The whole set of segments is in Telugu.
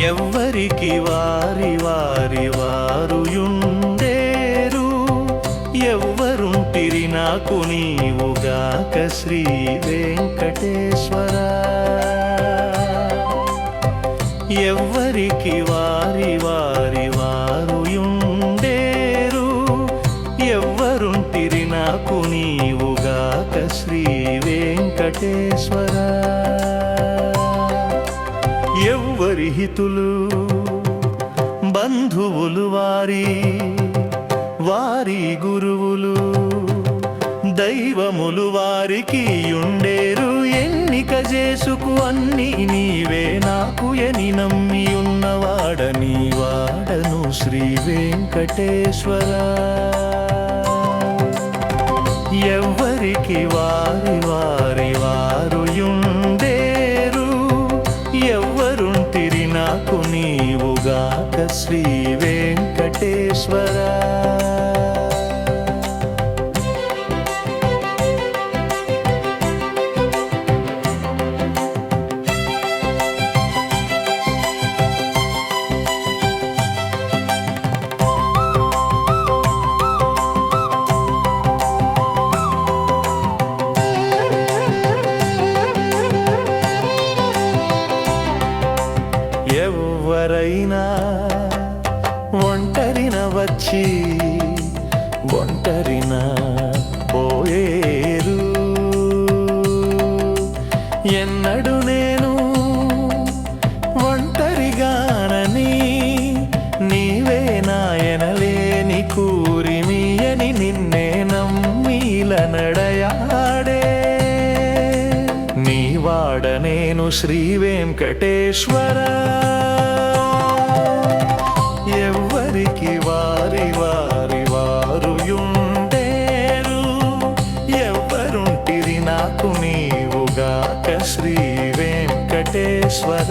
ఎవ్వరికి వారి వారి వారుయుండేరు. ఎవ్వరుంటిరి నాకు నీవుగాక శ్రీ వెంకటేశ్వర. ఎవ్వరికి వారి వారి వారుయుండేరు. ఎవ్వరుంటిరి నాకు నీవుగాక శ్రీ వెంకటేశ్వర. ఎవ్వరి బంధువులు వారి వారి గురువులు దైవములు వారికి ఉండేరు. ఎన్నిక చేసుకు అన్ని నీవే నాకు ఎని నమ్మి ఉన్నవాడని వాడను శ్రీ వెంకటేశ్వర. ఎవ్వరికి వారి వారి వారి వచ్చి ఒంటరిన పోయేరు. ఎన్నడు నేను ఒంటరిగానని నీవే నాయనలేని కూరిమియని నిన్నే నమ్మీల నడయాడే. నీవాడ నేను శ్రీ వెంకటేశ్వర. ఎవ్వరికి వారి వారి వారు ఉండేరు. ఎవ్వరుంటిరి నాకు నీవుగాక శ్రీ వెంకటేశ్వర.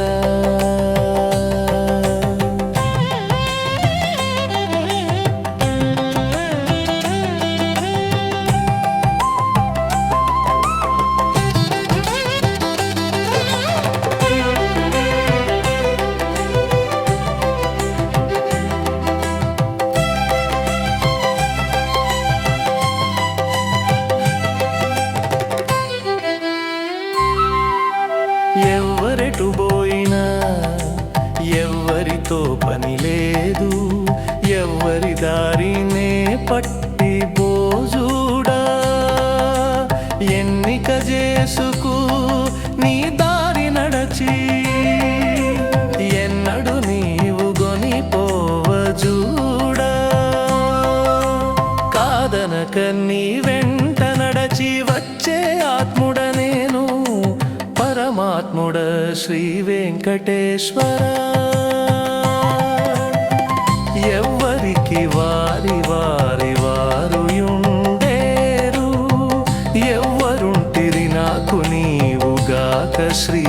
ఎవ్వరెటు పోయినా ఎవ్వరితో పని లేదు ఎవ్వరి దారినే పట్టి బోజుడా. ఎన్నిక చేసుకు నీ దారి నడచి ఎన్నడు నీవు గొని కాదనక నీ వెంట నడచి వచ్చే ఆత్ముడ మహాత్ముడ శ్రీ వెంకటేశ్వర ఎవ్వరికి వారి వారి వారు ఉండేరు ఎవ్వరుంటిరి నాకు నీవుగాక శ్రీ